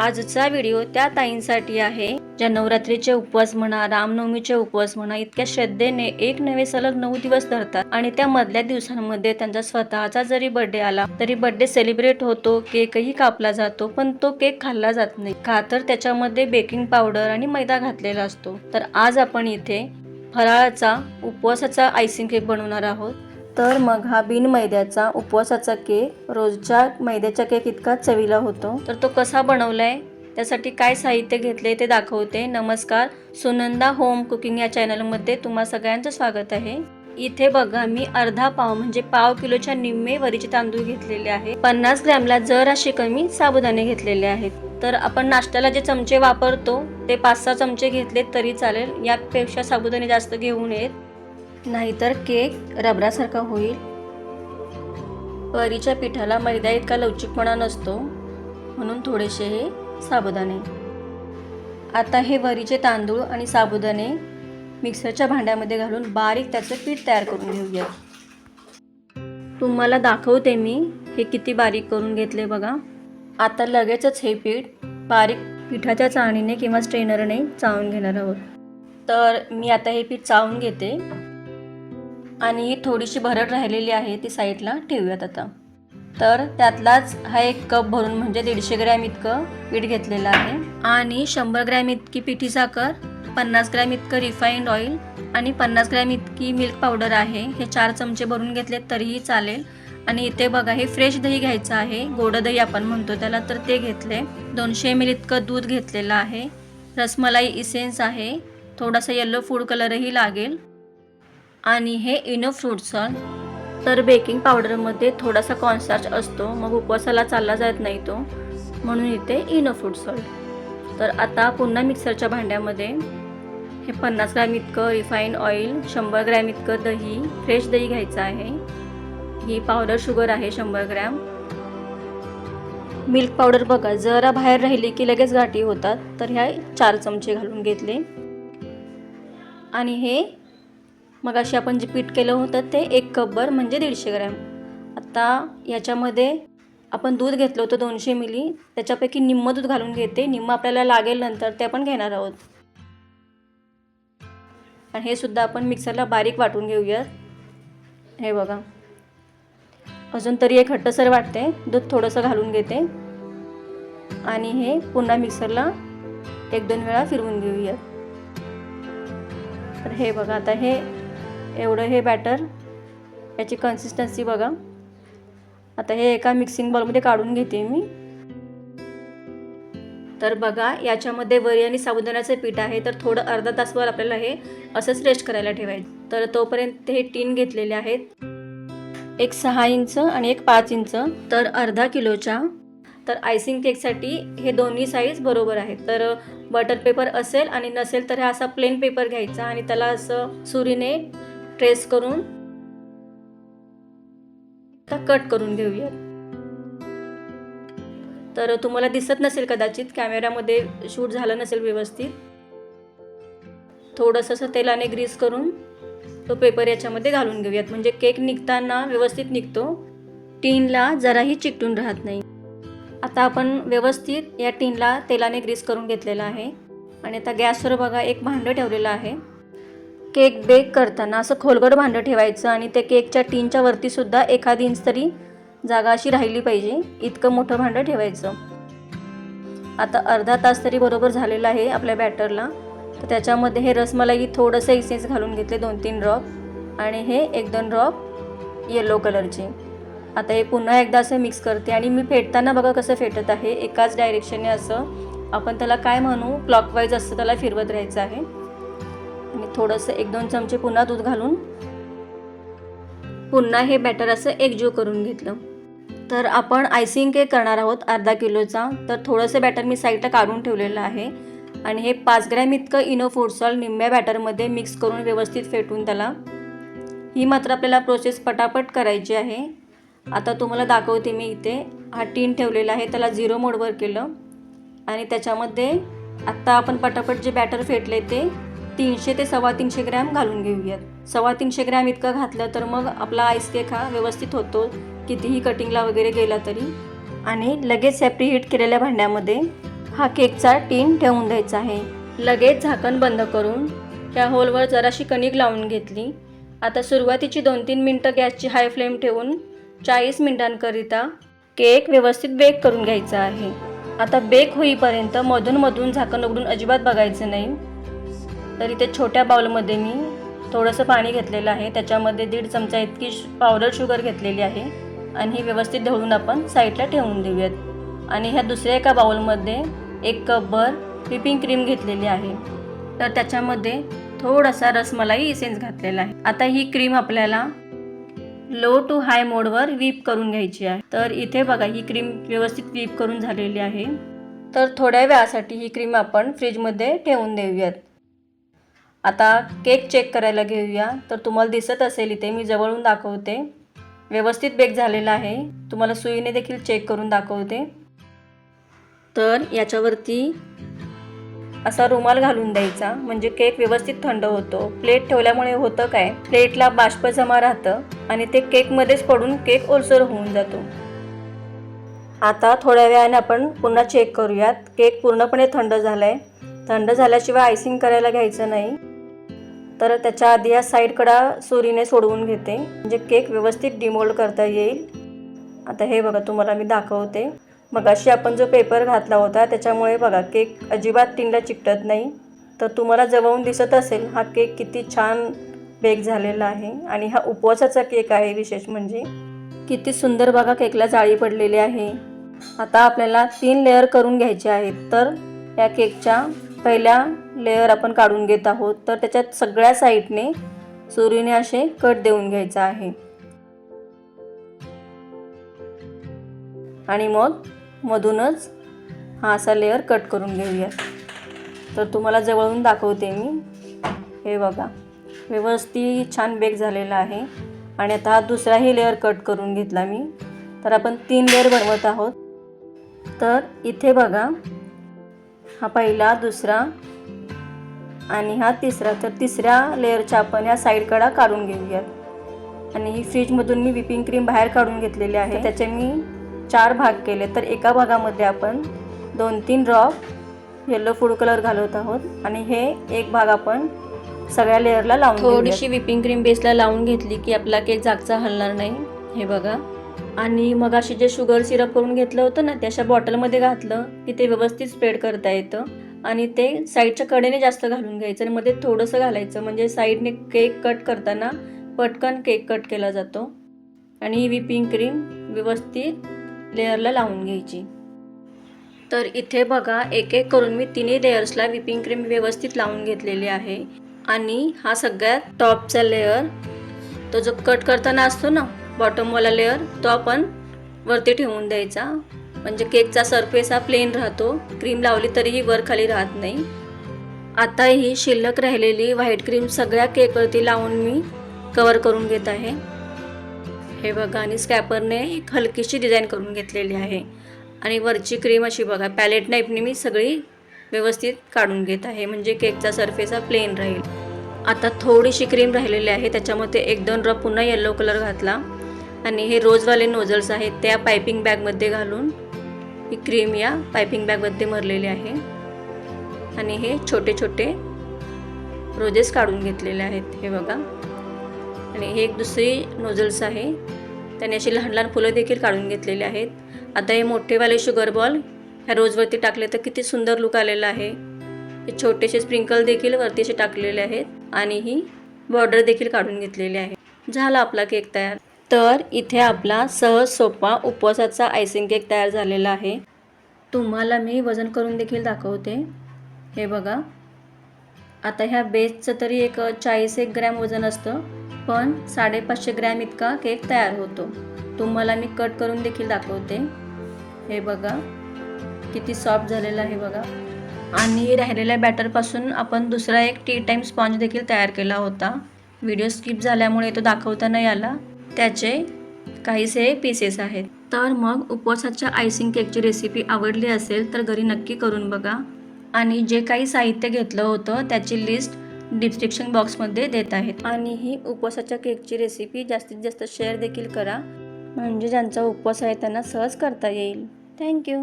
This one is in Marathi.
आजचा व्हिडिओ त्या ताईंसाठी आहे. ज्या नवरात्रीचे उपवास म्हणा रामनवमीचे उपवास म्हणा इतक्या श्रद्धेने एक नवे सलग नऊ दिवस धरतात. आणि त्या मधल्या दिवसांमध्ये त्यांचा स्वतःचा जरी बर्थडे आला तरी बर्थडे सेलिब्रेट होतो केकही कापला जातो पण तो केक खाल्ला जात नाही. का तर त्याच्यामध्ये बेकिंग पावडर आणि मैदा घातलेला असतो. तर आज आपण इथे फराळाचा उपवासाचा आयसिंग केक बनवणार आहोत. तर मग हा बिन मैद्याचा उपवासाचा केक रोजच्या मैद्याच्या केक इतका चवीला होतो. तर तो कसा बनवलाय? त्यासाठी काय साहित्य घेतले ते दाखवते. नमस्कार सुनंदा होम कुकिंग या चॅनलमध्ये तुम्हा सगळ्यांचं स्वागत आहे. इथे बघा मी अर्धा पाव म्हणजे पाव किलोच्या निम्मे वरीचे तांदूळ घेतलेले आहे पन्नास ग्रॅमला जराशे कमी साबुदाणे घेतलेले आहेत. तर आपण नाश्त्याला जे चमचे वापरतो ते पाच सहा चमचे घेतले तरी चालेल. यापेक्षा साबुदाणे जास्त घेऊ नयेत. नाहीतर केक रबरासारखा होईल. वरीच्या पिठाला मैदा इतका लवचिकपणा नसतो म्हणून थोडेसे हे साबुदाणे. आता हे वरीचे तांदूळ आणि साबुदाणे मिक्सरच्या भांड्यामध्ये घालून बारीक त्याचं पीठ तयार करून घेऊया. तुम्हाला दाखवते मी हे किती बारीक करून घेतले बघा. आता लगेचच हे पीठ बारीक पिठाच्या चाळणीने किंवा स्ट्रेनरने चाळून घेणार आहोत. तर मी आता हे पीठ चाळून घेते. आणि ही थोडीशी भरड राहिलेली आहे ती साईडला ठेवूयात आता. तर त्यातलाच हा एक कप भरून म्हणजे दीडशे ग्रॅम इतकं पीठ घेतलेलं आहे. आणि शंभर ग्रॅम इतकी पिठी साखर पन्नास ग्रॅम इतकं रिफाईंड ऑइल आणि पन्नास ग्रॅम इतकी मिल्क पावडर आहे. हे चार चमचे भरून घेतले तरीही चालेल. आणि इथे बघा हे फ्रेश दही घ्यायचं आहे. गोड दही आपण म्हणतो त्याला तर ते घेतले. दोनशे एम एल इतकं दूध घेतलेलं आहे. रसमलाई इसेन्स आहे. थोडासा येल्लो फूड कलरही लागेल. आणि हे इनो फ्रूट सॉल्ट तर बेकिंग पावडरमध्ये थोडासा कॉन्स्टार्च असतो. मग उपवासाला चालला जात नाही तो. म्हणून इथे इनो फ्रूट सॉल्ट तर आता पुन्हा मिक्सरच्या भांड्यामध्ये हे पन्नास ग्रॅम इतकं रिफाईन ऑइल शंभर ग्रॅम इतकं दही फ्रेश दही घ्यायचं आहे. ही पावडर शुगर आहे शंभर ग्रॅम. मिल्क पावडर बघा जरा बाहेर राहिली की लगेच गाठी होतात. तर ह्या चार चमचे घालून घेतले. आणि हे मग अशी आपण जे पीठ केलं होतं ते एक कपभर म्हणजे दीडशे ग्रॅम. आता याच्यामध्ये आपण दूध घेतलं होतं दोनशे मिली. त्याच्यापैकी निम्म दूध घालून घेते. निम्मं आपल्याला लागेल नंतर ते आपण घेणार आहोत. आणि हे सुद्धा आपण मिक्सरला बारीक वाटून घेऊयात. हे बघा. अजून तरी एक हट्टसर वाटते. दूध थोडंसं घालून घेते. आणि हे पुन्हा मिक्सरला एक दोन वेळा फिरवून घेऊयात. तर हे बघा आता हे एवढं हे बॅटर याची कन्सिस्टन्सी बघा. आता हे एका मिक्सिंग बॉलमध्ये काढून घेते मी. तर बघा याच्यामध्ये वरी आणि साबुदाण्याचं पीठ आहे तर थोडं अर्धा तासभर आपल्याला हे असंच रेस्ट करायला ठेवायचं. तर तोपर्यंत हे टीन घेतलेले आहेत. एक सहा इंच आणि एक पाच इंच तर अर्धा किलोच्या. तर आयसिंग केकसाठी हे दोन्ही साईज बरोबर आहेत. तर बटर पेपर असेल आणि नसेल तर हा असा प्लेन पेपर घ्यायचा आणि त्याला असं सुरीने ट्रेस करून आता कट करून घेऊयात. तर तुम्हाला दिसत नसेल कदाचित कॅमेऱ्यामध्ये शूट झालं नसेल व्यवस्थित. थोडंसं असं तेलाने ग्रीस करून तो पेपर याच्यामध्ये घालून घेऊयात. म्हणजे केक निघताना व्यवस्थित निघतो. टीनला जराही चिकटून राहत नाही. आता आपण व्यवस्थित या टीनला तेलाने ग्रीस करून घेतलेला आहे. आणि आता गॅसवर बघा एक भांडं ठेवलेलं आहे. केक बेक करताना असं खोलगड भांडं ठेवायचं आणि ते केकच्या टीनच्या वरतीसुद्धा एखादी इंच तरी जागा अशी राहिली पाहिजे. इतकं मोठं भांडं ठेवायचं. आता अर्धा तास तरी बरोबर झालेला आहे आपल्या बॅटरला. तर त्याच्यामध्ये हे रसमलाई थोडंसं इसेन्स घालून घेतले दोन तीन ड्रॉप. आणि हे एक दोन ड्रॉप येलो कलरचे आता हे पुन्हा एकदा असं मिक्स करते आणि मी फेटताना बघा कसं फेटत आहे. एकाच डायरेक्शनने असं. आपण त्याला काय म्हणू? क्लॉकवाईज असं त्याला फिरवत राहायचं आहे. थोडंसं एक दोन चमचे पुन्हा दूध घालून पुन्हा हे बॅटर असं एकजीव करून घेतलं. तर आपण आयसिंग केक करणार आहोत अर्धा किलोचा. तर थोडंसं बॅटर मी साईडला काढून ठेवलेलं आहे. आणि हे पाच ग्रॅम इतकं इनो फूड सॉल्ट निम्म्या बॅटरमध्ये मिक्स करून व्यवस्थित फेटून त्याला. ही मात्र आपल्याला प्रोसेस पटापट करायची आहे. आता तुम्हाला दाखवते मी इथे. हा टीन ठेवलेला आहे. त्याला झिरो मोडवर केलं. आणि त्याच्यामध्ये आत्ता आपण पटापट जे बॅटर फेटले ते तीनशे ते सव्वा तीनशे ग्रॅम घालून घेऊयात. सव्वा तीनशे ग्रॅम इतकं घातलं तर मग आपला आईस केक हा व्यवस्थित होतो. कितीही कटिंगला वगैरे गेला तरी. आणि लगेच सेपरी हीट केलेल्या भांड्यामध्ये हा केकचा टीन ठेवून द्यायचा आहे. लगेच झाकण बंद करून ह्या होलवर जराशी कणिक लावून घेतली. आता सुरुवातीची दोन तीन मिनटं गॅसची हाय फ्लेम ठेवून चाळीस मिनटांकरिता केक व्यवस्थित बेक करून घ्यायचा आहे. आता बेक होईपर्यंत मधून मधून झाकण उघडून अजिबात बघायचं नाही. तर इथे छोट्या बाउलमध्ये मी थोडंसं पाणी घेतलेलं आहे. त्याच्यामध्ये दीड चमचा इतकी श- पावडर शुगर घेतलेली आहे. आणि ही व्यवस्थित ढवळून आपण साईडला ठेवून देऊयात. आणि ह्या दुसऱ्या एका बाउलमध्ये एक कपभर व्हिपिंग क्रीम घेतलेली आहे. तर त्याच्यामध्ये थोडासा रसमलाई इसेन्स घातलेला आहे. आता ही क्रीम आपल्याला लो टू हाय मोडवर व्हीप करून घ्यायची आहे. तर इथे बघा ही क्रीम व्यवस्थित व्हीप करून झालेली आहे. तर थोड्या वेळासाठी ही क्रीम आपण फ्रीजमध्ये ठेवून देऊयात. आता केक चेक करायला घेऊया. तर तुम्हाला दिसत असेल इथे मी जवळून दाखवते. व्यवस्थित बेक झालेला आहे. तुम्हाला सुईने देखील चेक करून दाखवते. तर याच्यावरती असा रुमाल घालून द्यायचा. म्हणजे केक व्यवस्थित थंड होतो. प्लेट ठेवल्यामुळे होतं काय? प्लेटला बाष्प जमा राहतं आणि ते केकमध्येच पडून केक ओलसर होऊन जातो. आता थोड्या वेळाने आपण पुन्हा चेक करूयात. केक पूर्णपणे थंड झाला आहे थंड झाल्याशिवाय आयसिंग करायला घ्यायचं नाही. तर त्याच्या आधी या साईडकडा सुरीने सोडवून घेते. म्हणजे केक व्यवस्थित डिमोल्ड करता येईल. आता हे बघा तुम्हाला मी दाखवते. मगाशी आपण जो पेपर घातला होता त्याच्यामुळे बघा केक अजिबात टिनला चिकटत नाही. तर तुम्हाला जवळून दिसत असेल हा केक किती छान बेक झालेला आहे. आणि हा उपवासाचा केक आहे विशेष म्हणजे. किती सुंदर बघा केकला जाळी पडलेली आहे. आता आपल्याला तीन लेअर करून घ्यायचे आहेत. तर या केकच्या पहिल्या लेअर आपण काढून घेत आहोत तर त्याच्यात सगळ्या साईडने सुरीने असे कट देऊन घ्यायचा आहे. आणि मग मधूनच हा असा लेअर कट करून घेऊया. तर तुम्हाला जवळून दाखवते मी. हे बघा व्यवस्थित छान बेक झालेला आहे. आणि आता हा दुसराही लेअर कट करून घेतला मी. तर आपण तीन लेअर बनवत आहोत. तर इथे बघा हा पहिला दुसरा आणि हा तिसरा. तर तिसऱ्या लेअरच्या आपण या साईडकडा काढून घेऊयात. आणि ही फ्रीजमधून मी विपिंग क्रीम बाहेर काढून घेतलेली आहे. त्याचे मी चार भाग केले. तर एका भागामध्ये आपण दोन तीन ड्रॉप येलो फूड कलर घालत आहोत. आणि हे एक भाग आपण सगळ्या लेअरला लावून थोडीशी विपिंग क्रीम बेसला लावून घेतली की आपला केक जागचा हलणार नाही. हे बघा. आणि मग अशी जे शुगर सिरप करून घेतलं होतं ना ते अशा बॉटलमध्ये घातलं की ते व्यवस्थित स्प्रेड करता येतं. आणि ते साईडच्या कडेने जास्त घालून घ्यायचं आणि मध्ये थोडंसं घालायचं. म्हणजे साईडने केक कट करताना पटकन केक कट केला जातो. आणि ही विपिंग क्रीम व्यवस्थित लेअरला लावून घ्यायची. तर इथे बघा एक एक करून मी तिन्ही लेयर्सला विपिंग क्रीम व्यवस्थित लावून घेतलेली आहे. आणि हा सगळ्यात टॉपचा लेअर तो जो कट करताना असतो ना बॉटमवाला लेअर तो आपण वरती ठेवून द्यायचा. म्हणजे केकचा सरफेस हा प्लेन राहतो. क्रीम लावली तरीही वर खाली राहत नाही. आता ही शिल्लक राहिलेली व्हाईट क्रीम सगळ्या केकवरती लावून मी कवर करून घेत आहे. हे बघा आणि स्कॅपरने एक हलकीशी डिझाईन करून घेतलेली आहे. आणि वरची क्रीम अशी बघा पॅलेट नाईपने मी सगळी व्यवस्थित काढून घेत आहे. म्हणजे केकचा सरफेस हा प्लेन राहील. आता थोडीशी क्रीम राहिलेली आहे त्याच्यामध्ये एक दोन ड्रॉप पुन्हा येल्लो कलर घातला. आणि हे रोजवाले नोझल्स आहेत त्या पायपिंग बॅगमध्ये घालून ही क्रीम या पायपिंग बॅगमध्ये भरलेली आहे. आणि हे छोटे छोटे रोजेस काढून घेतलेले आहेत हे बघा. आणि हे एक दुसरी नोझल्स आहे. त्याने अशी लहान लहान फुलं देखील काढून घेतलेली आहेत. आता हे मोठेवाले शुगर बॉल ह्या रोजवरती टाकले तर किती सुंदर लुक आलेला आहे. हे छोटेसे स्प्रिंकल देखील वरती असे टाकलेले आहेत आणि ही बॉर्डर देखील काढून घेतलेली आहे. झाला आपला केक तयार. तर इथे आपला सहज सोपा उपवासाचा आयसिंग केक तयार झालेला आहे. तुम्हाला मी वजन करून देखील दाखवते. हे बघा. आता ह्या बेसचं तरी एक चाळीस एक ग्रॅम वजन असतं पण साडेपाचशे ग्रॅम इतका केक तयार होतो. तुम्हाला मी कट करून देखील दाखवते. हे बघा. किती सॉफ्ट झालेलं आहे बघा. आणि राहिलेल्या बॅटरपासून आपण दुसरा एक टी टाईम स्पॉन्ज देखील तयार केला होता. व्हिडिओ स्किप झाल्यामुळे तो दाखवता नाही आला. त्याचे काहीसे पीसेस आहेत. तर मग उपवासाच्या आयसिंग केकची रेसिपी आवडली असेल तर घरी नक्की करून बघा. आणि जे काही साहित्य घेतलं होतं त्याची लिस्ट डिस्क्रिप्शन बॉक्समध्ये देत आहेत. आणि ही उपवासाच्या केकची रेसिपी जास्तीत जास्त शेअर देखील करा. म्हणजे ज्यांचा उपवास आहे त्यांना सहज करता येईल. थँक्यू